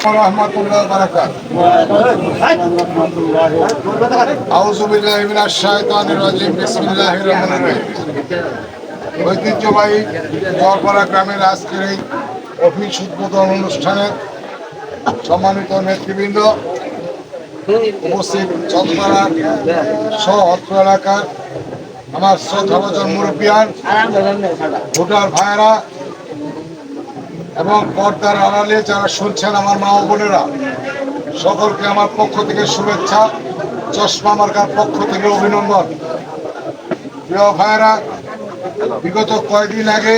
ورحمة الله وبركاته أعوذ بالله من الشيطان الرجيم بسم الله الرحمن الرحيم ঐতিহ্যবাহী জলপাড়া গ্রামের আজকের এই অফিস উদ্বোধন অনুষ্ঠানের সম্মানিত নেতৃবৃন্দ উপস্থিত চন্দ্রপাড়া সহ অত্র এলাকার আমার শ্রদ্ধাভাজন মুরব্বিয়ান ভোটার ভাইয়েরা এবং পর্দার আড়ালে যারা শুনছেন আমার মা বোনেরা, সকলকে আমার পক্ষ থেকে শুভেচ্ছা, চশমা মার্কার পক্ষ থেকে অভিনন্দন। প্রিয় ভাইয়েরা, বিগত কয়েকদিন আগে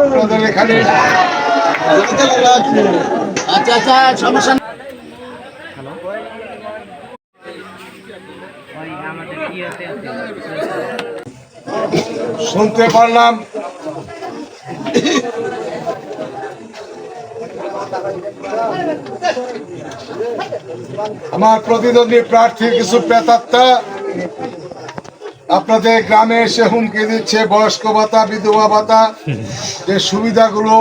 আপনাদের এখানে আচ্ছা আচ্ছা শুনতে পারলাম আমার প্রতিদ্বন্দ্বী প্রার্থীর কিছু প্রেতাত্মা। আপনাদের গ্রামে এসে হুমকি দিচ্ছে বয়স্ক ভাতা, বিধবা ভাতা। যে সুবিধাগুলো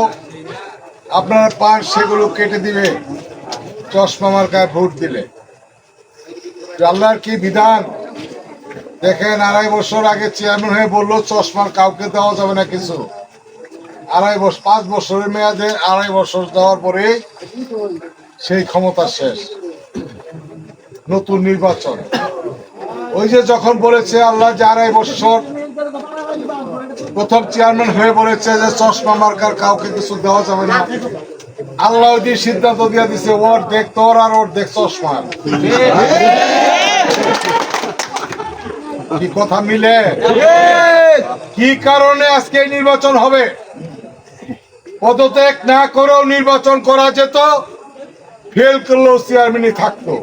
আপনারা পান, সেগুলো কেটে দিবে। চশমা মার্কায় ভোট দিলে। আল্লাহর কি বিধান? দেখেন, আড়াই বছর আগে চেয়ারম্যান হয়ে বলল, চশমার কাউকে দেওয়া যাবে না কিছু। আড়াই বছর, পাঁচ বছরের মেয়াদে আড়াই বছর দেওয়ার পরে সেই ক্ষমতা শেষ। নতুন নির্বাচন। ওই যে যখন বলেছে আল্লাহ যে আড়াই বছর, প্রথম চেয়ারম্যান হয়ে বলেছে যে চশমা মার্কার কাউকে কিছু দেওয়া যাবে না। আল্লাহ যে সিদ্ধান্ত দিয়ে দিছে, ওর দেখ তোর আর ওর দেখ চশমা। কি কথা মিলে? কি কারণে আজকে নির্বাচন হবে? পদত্যাগ না করেও নির্বাচন করা যেত ফেল করলেও চেয়ারম্যানই থাকতো।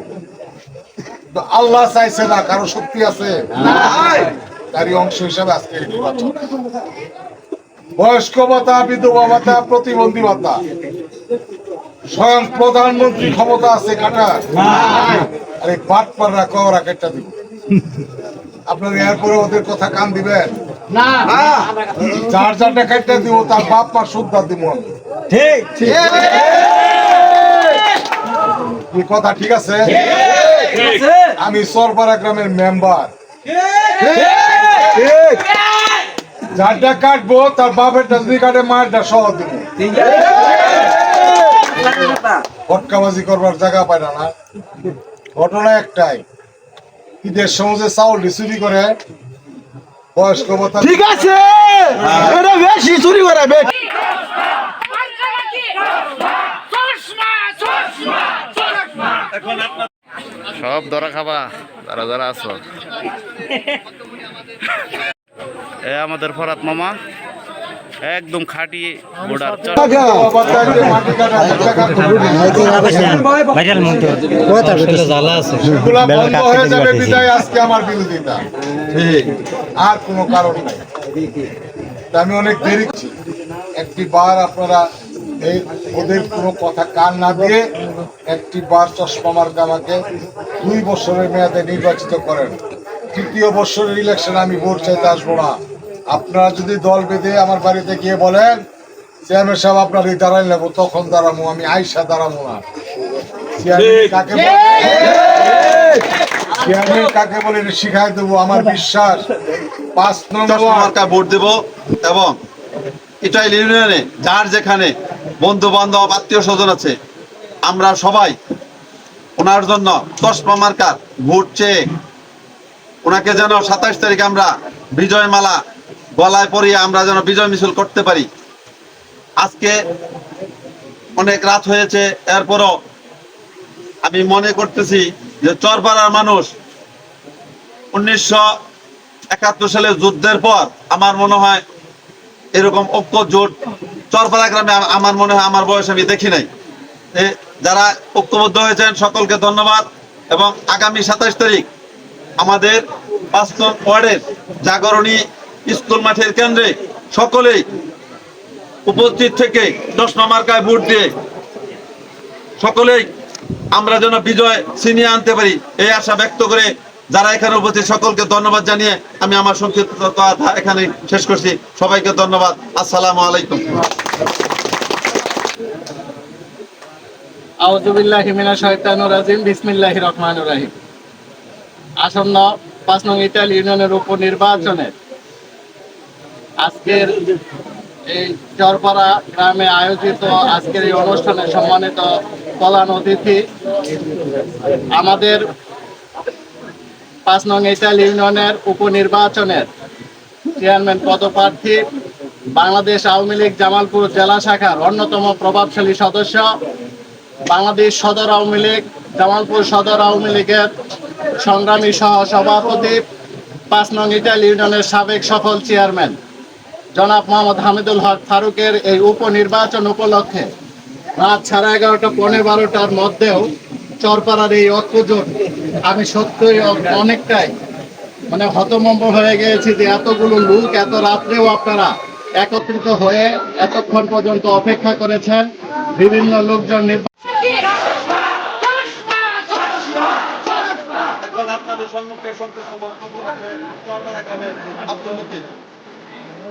আল্লাহ চাইছে না কারও শক্তি আছে? তারই অংশ হিসাবে আজকে নির্বাচন। বয়স্ক ভাতা বিধবা ভাতা প্রতিবন্ধী ভাতা। স্বয়ং প্রধানমন্ত্রী ক্ষমতা আছে কাটার। আরে বাট পাররা করা কেটটা দিব। আপনার এরপরে ওদের কথা কান দিবেন? যারটা কাটটা দিব তার বাপ মা সুদ্ধা দিব আমি। ঠিক কথা ঠিক আছে? আমি সরপাড়া গ্রামের মেম্বার। যারটা কাটবো তার বাপেরটা যদি কাটে মায়েরটা সহ দিব। ফটকাবাজি করবার জায়গা পায় না না। ঘটনা একটাই। ঈদের সমাজে চাউল চুরি করে বয়স্ক ঠিক আছে। এটা বেশি চুরি করে বেশি। সব ধরা খাবা যারা যারা আছো। এ আমাদের ফরাত মামা। একদম খাটি বোর্ডার আজকে আমার বিরোধিতা। আর কোনো কারণ নাই। আমি অনেক দেরি একটি বার আপনারা এই ওদের কোনো কথা কান না দিয়ে একটি বার চশমা মার্কা আমাকে দুই বছরের মেয়াদে নির্বাচিত করেন। তৃতীয় বছরের ইলেকশনে আমি ভোট চাইতে আসব না। আপনারা যদি দল বেঁধে আমার বাড়িতে গিয়ে বলেন চেয়ারম্যান সাহেব আপনার এই দাঁড়াই নেব তখন দাঁড়াবো আমি আইসা দাঁড়াবো না। চেয়ারম্যান কাকে বলে? শিখাই দেবো আমার বিশ্বাস। পাঁচ নম্বর। ভোট দেব এবং ইউনিয়নে যার যেখানে বন্ধু বান্ধব আত্মীয় স্বজন আছে আমরা সবাই ওনার জন্য চশমা মার্কার ভোট চেয়ে ওনাকে যেন সাতাইশ তারিখে আমরা বিজয় মালা গলায় পরিয়ে আমরা যেন বিজয় মিছিল করতে পারি। আজকে অনেক রাত হয়েছে, এরপরও আমি মনে করতেছি যে চরপাড়ার মানুষ উনিশশো একাত্তর সালে যুদ্ধের পর আমার মনে হয় এরকম ঐক্য জোট চরপাড়া গ্রামে আমার মনে হয় আমার বয়স আমি দেখি নাই। যারা ঐক্যবদ্ধ হয়েছেন সকলকে ধন্যবাদ এবং আগামী সাতাশ তারিখ আমাদের নং ওয়ার্ডের জাগরণী স্কুল মাঠের কেন্দ্রে সকলেই উপস্থিত থেকে দশ মার্কায় ভোট দিয়ে সকলেই আমরা যেন বিজয় ছিনিয়ে আনতে পারি। এই আশা ব্যক্ত করে যারা এখানে উপস্থিত, সকলকে ধন্যবাদ জানিয়ে আমি আমার সংক্ষিপ্ত কথা এখানে শেষ করছি। সবাইকে ধন্যবাদ। আসসালামু আলাইকুম। আসন্ন পাঁচ নং ইটালি ইউনিয়নের উপনির্বাচনে আজকের এই চরপাড়া গ্রামে আয়োজিত আজকের এই অনুষ্ঠানে সম্মানিত প্রধান অতিথি, আমাদের পাঁচ নং ইটালি ইউনিয়নের উপনির্বাচনের চেয়ারম্যান পদপ্রার্থী, বাংলাদেশ আওয়ামী লীগ জামালপুর জেলা শাখার অন্যতম প্রভাবশালী সদস্য, বাংলাদেশ সদর আওয়ামী লীগ, জামালপুর সদর আওয়ামী লীগের সংগ্রামী সহ সভাপতি পাঁচ নং ইটালি ইউনিয়নের সাবেক সফল চেয়ারম্যান। জনাব মোহাম্মদ হামিদুল হক ফারুকের এই উপনির্বাচন উপলক্ষে রাত সাড়ে এগারোটা পনেরো বারোটার মধ্যেও চরপাড়ার এই ঐক্যজোট আমি সত্যই অনেকটাই মানে হতমম্ব হয়ে গিয়েছি যে এতগুলো লোক এত রাত্রেও আপনারা একত্রিত হয়ে এতক্ষণ পর্যন্ত অপেক্ষা করেছেন। বিভিন্ন লোকজন আপনাদের সম্মুখে বক্তব্য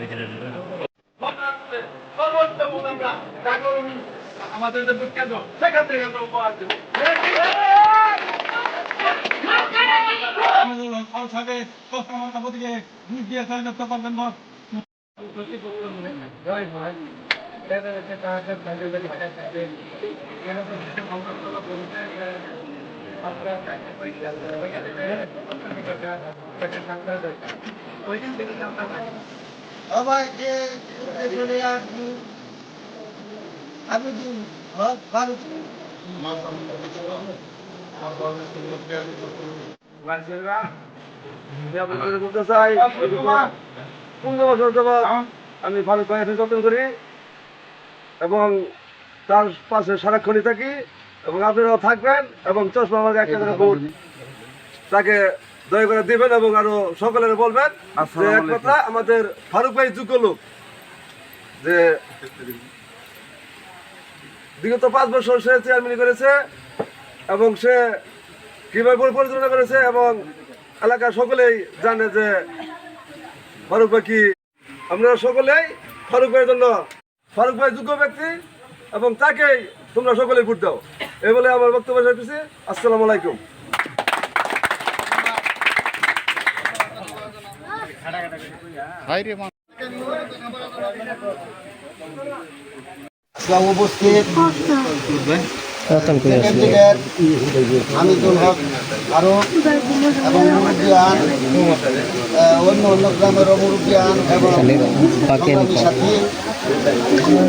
রাখবেন চরপাড়া আমি ফারুক ভাই এখানে যত্ন করি এবং তার পাশে সারাক্ষণই থাকি এবং আপনারাও থাকবেন এবং চশমা আমাকে একটা তাকে দয়া করে দিবেন এবং আরও সকলের বলবেন যে এক কথা আমাদের ফারুক ভাই যোগ্য লোক যে বিগত পাঁচ বছর সে চেয়ারম্যান করেছে এবং সে কীভাবে পরিচালনা করেছে এবং এলাকার সকলেই জানে যে ফারুক ভাই কি। আপনারা সকলেই ফারুক ভাইয়ের জন্য ফারুক ভাই যোগ্য ব্যক্তি এবং তাকেই তোমরা সকলেই ভোট দাও। এই বলে আমার বক্তব্য শেষ করছি। আসসালামু আলাইকুম সব উপস্থিত। হামিদুল হক আরও এবং মুরব্বিয়ান অন্য অন্য গ্রামেরও মুরব্বিয়ান এবং সাথী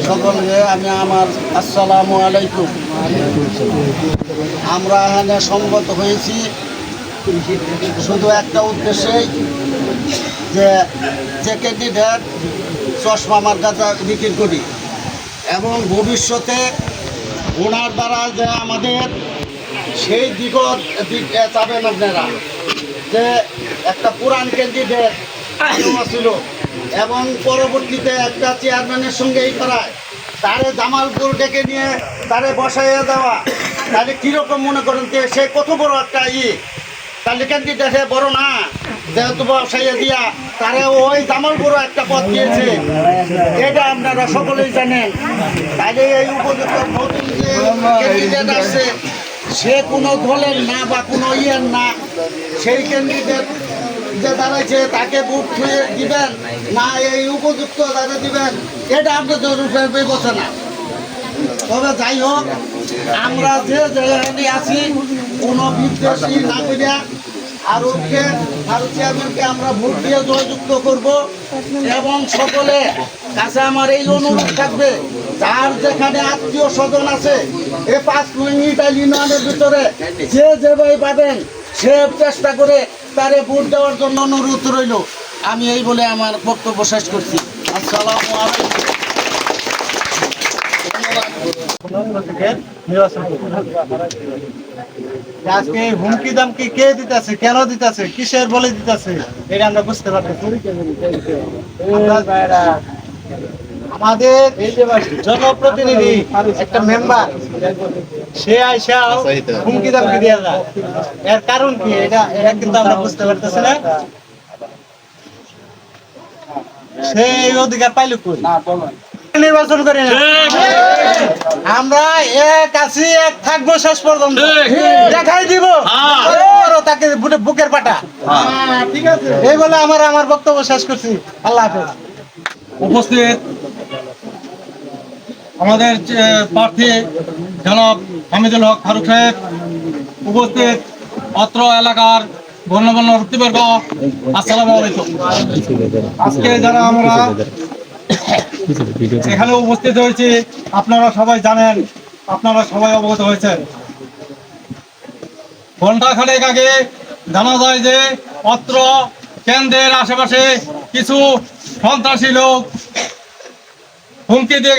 সকলকে আমি আমার আসসালামু আলাইকুম। আমরা এখানে সম্মত হয়েছি। শুধু একটা উদ্দেশ্যেই যে যে ক্যান্ডিডেট চশমা মার্কাটা বিক্রি করি। এবং ভবিষ্যতে ওনার দ্বারা যে আমাদের সেই দিক চাবেন আপনারা। যে একটা পুরান ক্যান্ডিডেট ছিল, এবং পরবর্তীতে একটা চেয়ারম্যানের সঙ্গে এই করায়, তারে জামালপুর ডেকে নিয়ে তারে বসাইয়া দেওয়া, তাহলে কীরকম মনে করেন যে সে কত বড় একটা ই তাহলে ক্যান্ডিডেট বড় না। যেহেতু বসাইয়া দিয়া, তারে ওই জামালপুরও একটা পথ দিয়েছে। এটা আপনারা সকলেই জানেন। তাহলে এই উপযুক্ত নতুন যে ক্যান্ডিডেট আসছে, সে কোনো দলের না বা কোনো ইয়ের না। সেই ক্যান্ডিডেট যে দাঁড়াইছে, তাকে বুট ছুঁয়ে দিবেন, না এই উপযুক্ত তাকে দিবেন, এটা আপনাদের রূপে বিবেচনা। না তবে যাই হোক, আমরা যে জায়গায় আছি, কোনো বিদ্বেষী না করিয়া আরও চেয়ারম্যানকে আমরা ভোট দিয়ে জয়যুক্ত করব এবং সকলে কাছে আমার এই অনুরোধ থাকবে, যার যেখানে আত্মীয় স্বজন আছে, এ পাঁচ মিনিট ইউনিয়নের ভিতরে যে যেভাবে পাবেন, সে চেষ্টা করে তারে ভোট দেওয়ার জন্য অনুরোধ রইল। আমি এই বলে আমার বক্তব্য শেষ করছি। আসসালামু আলাইকুম। আজকে হুমকি কে দিতেছে, কেন দিতেছে, কিসের বলে দিতেছে, এটা আমরা বুঝতে পারতেছি আমাদের জনপ্রতিনিধি একটা মেম্বার সে আইসা হুমকি দামকি দিয়ে যায়। এর কারণ কি? এটা এটা কিন্তু আমরা বুঝতে পারতেছি না। সে অধিকার পাইল নির্বাচন করি না। আমরা এক আছি এক থাকব শেষ পর্যন্ত। দেখাই দিব। তাকে বুকের পাটা। ঠিক আছে এই বলে আমার আমার বক্তব্য শেষ করছি। আল্লাহ হাফেজ। উপস্থিত আমাদের প্রার্থী জনাব হামিদুল হক ফারুক সাহেব উপস্থিত অত্র এলাকার গণ্যমান্য ব্যক্তিবর্গ আসসালামু আলাইকুম। আজকে যারা আমরা এখানে উপস্থিত হয়েছি। আপনারা সবাই জানেন, আপনারা সবাই অবগত হয়েছেন। ঘণ্টা খানেক আগে জানা যায় যে অত্র কেন্দ্রের আশেপাশে কিছু সন্ত্রাসী লোক হুমকি দিয়ে